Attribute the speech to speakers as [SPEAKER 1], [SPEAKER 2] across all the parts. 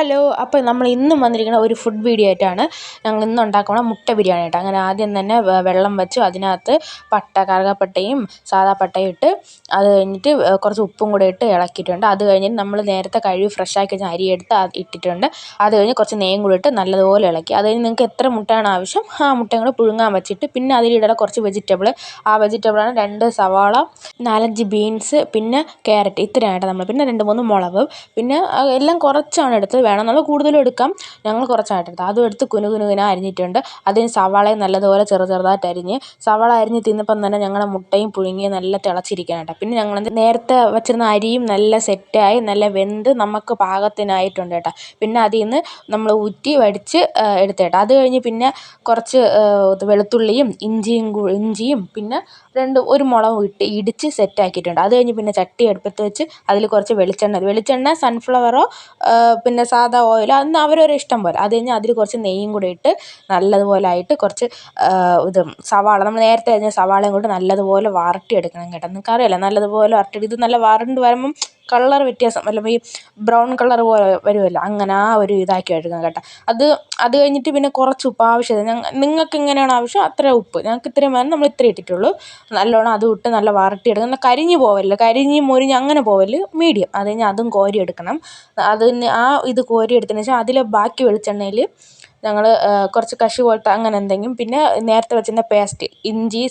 [SPEAKER 1] Hello അപ്പോൾ നമ്മൾ ഇന്നും വന്നിരിക്കുന്ന ഒരു ഫുഡ് വീഡിയോ ആയിട്ടാണ് ഞങ്ങൾ ഇന്ന് ഉണ്ടാക്കുന്ന മുട്ട ബിരിയാണി ആയിട്ട്. അങ്ങനെ ആദ്യം തന്നെ വെള്ളം വെച്ചു അതിനകത്ത് പട്ട കറുകപ്പട്ടയും സാദാ പട്ടയും ഇട്ട് അത് കഴിഞ്ഞിട്ട് കുറച്ച് ഉപ്പും കൂടെ ഇട്ട് ഇളക്കിയിട്ടുണ്ട്. അത് കഴിഞ്ഞിട്ട് നമ്മൾ നേരത്തെ കഴുകി ഫ്രഷാക്കി വെച്ച അരി എടുത്ത് ഇട്ടിട്ടുണ്ട്. അത് കഴിഞ്ഞ് കുറച്ച് നെയ്യും കൂടി ഇട്ട് നല്ലതുപോലെ ഇളക്കി. അത് കഴിഞ്ഞ് നിങ്ങൾക്ക് എത്ര മുട്ടയാണ് ആവശ്യം ആ മുട്ടയും കൂടെ പുഴുങ്ങാൻ വെച്ചിട്ട് പിന്നെ അതിലിടണം കുറച്ച് വെജിറ്റബിൾ ആ വെജിറ്റബിളാണ് രണ്ട് സവാള നാലഞ്ച് ബീൻസ് പിന്നെ ക്യാരറ്റ് ഇത്രയായിട്ട് നമ്മൾ. പിന്നെ രണ്ട് മൂന്ന് മുളക്. പിന്നെ എല്ലാം കുറച്ചാണ് എടുത്തത്. വേണമെന്നുള്ള കൂടുതലും എടുക്കാം. ഞങ്ങൾ കുറച്ചായിട്ട് എടുത്തു. അതും എടുത്ത് കുനു കുനുകുനാ അരിഞ്ഞിട്ടുണ്ട്. അതിന് സവാളയും നല്ലതുപോലെ ചെറു ചെറുതായിട്ട് അരിഞ്ഞ് സവാള അരിഞ്ഞ് തിന്നപ്പം തന്നെ ഞങ്ങളുടെ മുട്ടയും പുഴുങ്ങി നല്ല തിളച്ചിരിക്കണം കേട്ടോ. പിന്നെ ഞങ്ങൾ നേരത്തെ വെച്ചിരുന്ന അരിയും നല്ല സെറ്റായി നല്ല വെന്ത് നമുക്ക് പാകത്തിനായിട്ടുണ്ട് കേട്ടോ. പിന്നെ അതിൽ നിന്ന് നമ്മൾ ഊറ്റി വടിച്ച് എടുത്ത് കേട്ടോ. അത് കഴിഞ്ഞ് പിന്നെ കുറച്ച് വെളുത്തുള്ളിയും ഇഞ്ചിയും ഇഞ്ചിയും പിന്നെ രണ്ട് ഒരു മുളകും ഇട്ട് ഇടിച്ച് സെറ്റാക്കിയിട്ടുണ്ട് അത് കഴിഞ്ഞ് പിന്നെ ചട്ടി അടുപ്പത്ത് വെച്ച് അതിൽ കുറച്ച് വെളിച്ചെണ്ണ വെളിച്ചെണ്ണ സൺഫ്ലവറോ പിന്നെ സാദാ ഓയിലോ. അന്ന് അവരൊരു ഇഷ്ടം പോലെ. അത് കഴിഞ്ഞ് അതിൽ കുറച്ച് നെയ്യും കൂടി ഇട്ട് നല്ലതുപോലെ ആയിട്ട് കുറച്ച് ഇത് സവാള. നമ്മൾ നേരത്തെ അരിഞ്ഞ സവാളയും കൂടി നല്ലതുപോലെ വഴറ്റിയെടുക്കണം കേട്ടോ. നിങ്ങൾക്കറിയാമല്ലോ നല്ലതുപോലെ വഴറ്റി ഇത് നല്ല വഴണ്ട് വരുമ്പം കളർ വ്യത്യാസം വല്ല ഈ ബ്രൗൺ കളർ പോലെ വരുമല്ലോ അങ്ങനെ ആ ഒരു ഇതാക്കി എടുക്കണം കേട്ടോ. അത് അത് കഴിഞ്ഞിട്ട് പിന്നെ കുറച്ച് ഉപ്പ് ആവശ്യത്തിന് നിങ്ങൾക്ക് എങ്ങനെയാണോ ആവശ്യം അത്ര ഉപ്പ്. ഞങ്ങൾക്ക് ഇത്രയും വേണം നമ്മൾ ഇത്രയും ഇട്ടിട്ടുള്ളൂ. നല്ലോണം അതും ഇട്ട് നല്ല വഴറ്റിയെടുക്കണം എന്നാൽ കരിഞ്ഞു പോവല്ല കരിഞ്ഞ് മുരിഞ്ഞ് അങ്ങനെ പോവൽ മീഡിയം. അത് കഴിഞ്ഞ് അതും കോരിയെടുക്കണം. അതിന് ആ ഇത് കോരിയെടുത്തതിന് ശേഷം അതിലെ ബാക്കി വെളിച്ചെണ്ണയിൽ ഞങ്ങൾ കുറച്ച് കഷി പോലത്തെ അങ്ങനെ എന്തെങ്കിലും പിന്നെ നേരത്തെ വെച്ചിരുന്ന പേസ്റ്റ് ഇഞ്ചി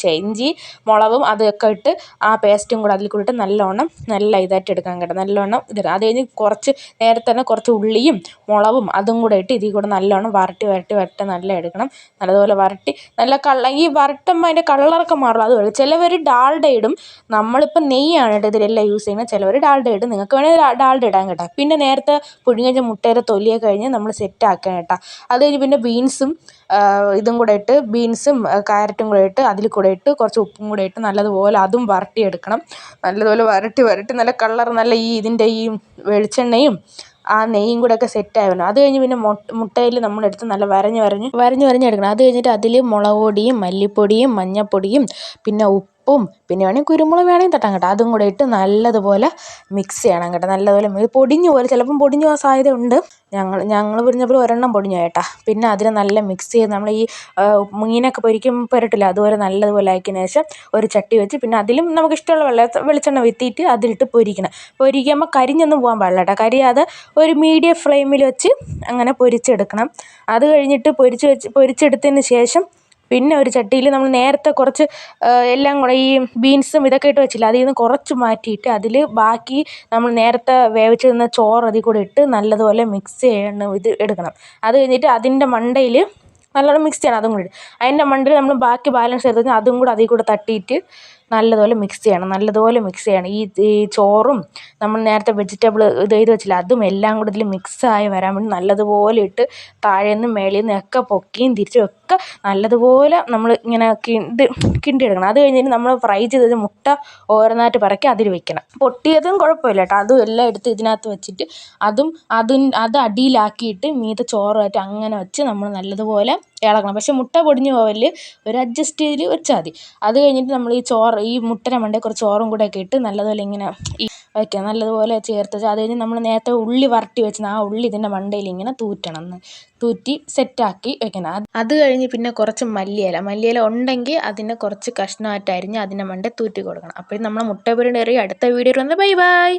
[SPEAKER 1] ഛെ ഇഞ്ചി മുളകും അതൊക്കെ ഇട്ട് ആ പേസ്റ്റും കൂടെ അതിൽ കൂടെ ഇട്ട് നല്ലോണം നല്ല ഇതായിട്ട് എടുക്കാൻ കേട്ടോ. നല്ലവണ്ണം ഇതിടുക അത് കഴിഞ്ഞ് കുറച്ച് നേരത്തെ തന്നെ കുറച്ച് ഉള്ളിയും മുളകും അതും കൂടെ ഇട്ട് ഇതിൽ കൂടെ നല്ലവണ്ണം വരട്ടി വരട്ടി വരട്ടി നല്ല എടുക്കണം. നല്ലതുപോലെ വരട്ടി നല്ല കള ഈ വരട്ടുമ്പോൾ അതിന്റെ കളറൊക്കെ മാറും. അതുപോലെ ചിലവർ ഡാൾഡ ഇടും. നമ്മളിപ്പോൾ നെയ്യാണ് കേട്ടോ ഇതിലെല്ലാം യൂസ് ചെയ്യുന്നത്. ചിലവർ ഡാൾഡ ഇടും. നിങ്ങൾക്ക് വേണമെങ്കിൽ ഡാൾഡ ഇടാൻ കേട്ടോ. പിന്നെ നേരത്തെ പുഴുങ്ങിയ മുട്ടയുടെ തൊലിയൊക്കെ കഴിഞ്ഞ് നമ്മൾ സെറ്റ് ആക്കണം കേട്ടോ. അത് കഴിഞ്ഞ് പിന്നെ ബീൻസും ഇതും കൂടെ ഇട്ട് ബീൻസും ക്യാരറ്റും കൂടെ ഇട്ട് അതിൽ കൂടെ ഇട്ട് കുറച്ച് ഉപ്പും കൂടെ ഇട്ട് നല്ലതുപോലെ അതും വരട്ടിയെടുക്കണം. നല്ലതുപോലെ വരട്ടി വരട്ടി നല്ല കളർ നല്ല ഈ ഇതിന്റെ ഈ വെളിച്ചെണ്ണയും ആ നെയ്യും കൂടെ ഒക്കെ സെറ്റായി വരണം അത് കഴിഞ്ഞ് പിന്നെ മുട്ടയിൽ നമ്മളെടുത്ത് നല്ല വരഞ്ഞ് വരഞ്ഞ് വരഞ്ഞ് വരഞ്ഞെടുക്കണം അത് കഴിഞ്ഞിട്ട് അതിൽ മുളക് പൊടിയും മല്ലിപ്പൊടിയും മഞ്ഞൾപ്പൊടിയും പിന്നെ ഉപ്പും പിന്നെ വേണമെങ്കിൽ കുരുമുളക് വേണമെങ്കിൽ തട്ടാം കേട്ടോ. അതും കൂടെ ഇട്ട് നല്ലതുപോലെ മിക്സ് ചെയ്യണം കേട്ടോ. നല്ലതുപോലെ പൊടിഞ്ഞു പോലെ ചിലപ്പം പൊടിഞ്ഞു പോകാൻ സാധ്യത ഉണ്ട് ഞങ്ങൾ ഞങ്ങൾ പൊരിഞ്ഞപ്പോൾ ഒരെണ്ണം പൊടിഞ്ഞു കേട്ടോ. പിന്നെ അതിനെ നല്ല മിക്സ് ചെയ്ത് നമ്മൾ ഈ മീനൊക്കെ പൊരിക്കും പുരട്ടില്ല. അതുപോലെ നല്ലതുപോലെ ആക്കിയതിന് ശേഷം ഒരു ചട്ടി വെച്ച് പിന്നെ അതിലും നമുക്ക് ഇഷ്ടമുള്ള വെള്ള വെളിച്ചെണ്ണ വിത്തിയിട്ട് അതിലിട്ട് പൊരിക്കണം. പൊരിക്കുമ്പോൾ കരിഞ്ഞൊന്നും പോകാൻ പാടില്ല കേട്ടോ. കരിയാതെ ഒരു മീഡിയം ഫ്ലെയിമിൽ വെച്ച് അങ്ങനെ പൊരിച്ചെടുക്കണം. അത് കഴിഞ്ഞിട്ട് പൊരിച്ച് വെച്ച് പൊരിച്ചെടുത്തതിന് ശേഷം പിന്നെ ഒരു ചട്ടിയിൽ നമ്മൾ നേരത്തെ കുറച്ച് എല്ലാം കൂടെ ഈ ബീൻസും ഇതൊക്കെ ഇട്ട് വെച്ചില്ലേ അതിൽ നിന്ന് കുറച്ച് മാറ്റിയിട്ട് അതിൽ ബാക്കി നമ്മൾ നേരത്തെ വേവിച്ച് തന്ന ചോറ് അതിൽ കൂടെ ഇട്ട് നല്ലതുപോലെ മിക്സ് ചെയ്യണം ഇത് എടുക്കണം. അത് കഴിഞ്ഞിട്ട് അതിന്റെ മണ്ടയിൽ നല്ലോണം മിക്സ് ചെയ്യണം അതും കൂടി അതിന്റെ മണ്ടയിൽ നമ്മൾ ബാക്കി ബാലൻസ് എടുത്ത് അതും കൂടെ അതിൽ കൂടെ തട്ടിയിട്ട് നല്ലതുപോലെ മിക്സ് ചെയ്യണം നല്ലതുപോലെ മിക്സ് ചെയ്യണം. ഈ ഈ ചോറും നമ്മൾ നേരത്തെ വെജിറ്റബിൾ ഇത് ചെയ്ത് വെച്ചില്ലേ അതും എല്ലാം കൂടെ ഇതിൽ മിക്സായി വരാൻ വേണ്ടി നല്ലതുപോലെ ഇട്ട് താഴെ നിന്നും മേളിൽ നിന്നും ഒക്കെ പൊക്കിയും തിരിച്ചും ഒക്കെ നല്ലതുപോലെ നമ്മൾ ഇങ്ങനെ കിണ്ടി കിണ്ടിയെടുക്കണം. അത് കഴിഞ്ഞിട്ട് നമ്മൾ ഫ്രൈ ചെയ്ത മുട്ട ഓരോന്നായിട്ട് പറക്കി അതിൽ വെക്കണം. പൊട്ടിയതും കുഴപ്പമില്ല കേട്ടോ. അതും എല്ലാം എടുത്ത് ഇതിനകത്ത് വെച്ചിട്ട് അതും അതും അത് അടിയിലാക്കിയിട്ട് മീതെ ചോറുമായിട്ട് അങ്ങനെ വെച്ച് നമ്മൾ നല്ലതുപോലെ ഇളക്കണം. പക്ഷേ മുട്ട പൊടിഞ്ഞു പോവൽ ഒരു അഡ്ജസ്റ്റ് ചെയ്ത് വെച്ചാൽ മതി അത് കഴിഞ്ഞിട്ട് നമ്മൾ ഈ ചോറ് ഈ മുട്ടയുടെ മണ്ടയിൽ കുറച്ച് ചോറും കൂടെ ഒക്കെ ഇട്ട് നല്ലതുപോലെ ഇങ്ങനെ ഈ വയ്ക്കുക നല്ലതുപോലെ ചേർത്ത് അത് കഴിഞ്ഞ് നമ്മൾ നേരത്തെ ഉള്ളി വരട്ടി വെച്ചിരുന്ന ആ ഉള്ളി ഇതിന്റെ മണ്ടയിൽ ഇങ്ങനെ തൂറ്റണം. തൂറ്റി സെറ്റാക്കി വെക്കണം. അത് കഴിഞ്ഞ് പിന്നെ കുറച്ച് മല്ലിയില. മല്ലിയില ഉണ്ടെങ്കിൽ അതിനെ കുറച്ച് കഷ്ണമായിട്ട് അരിഞ്ഞ് അതിന്റെ മണ്ടയിൽ തൂറ്റി കൊടുക്കണം. അപ്പോഴും നമ്മൾ മുട്ട പൊരിയുടെ അടുത്ത വീഡിയോയിൽ വന്ന്. Bye bye.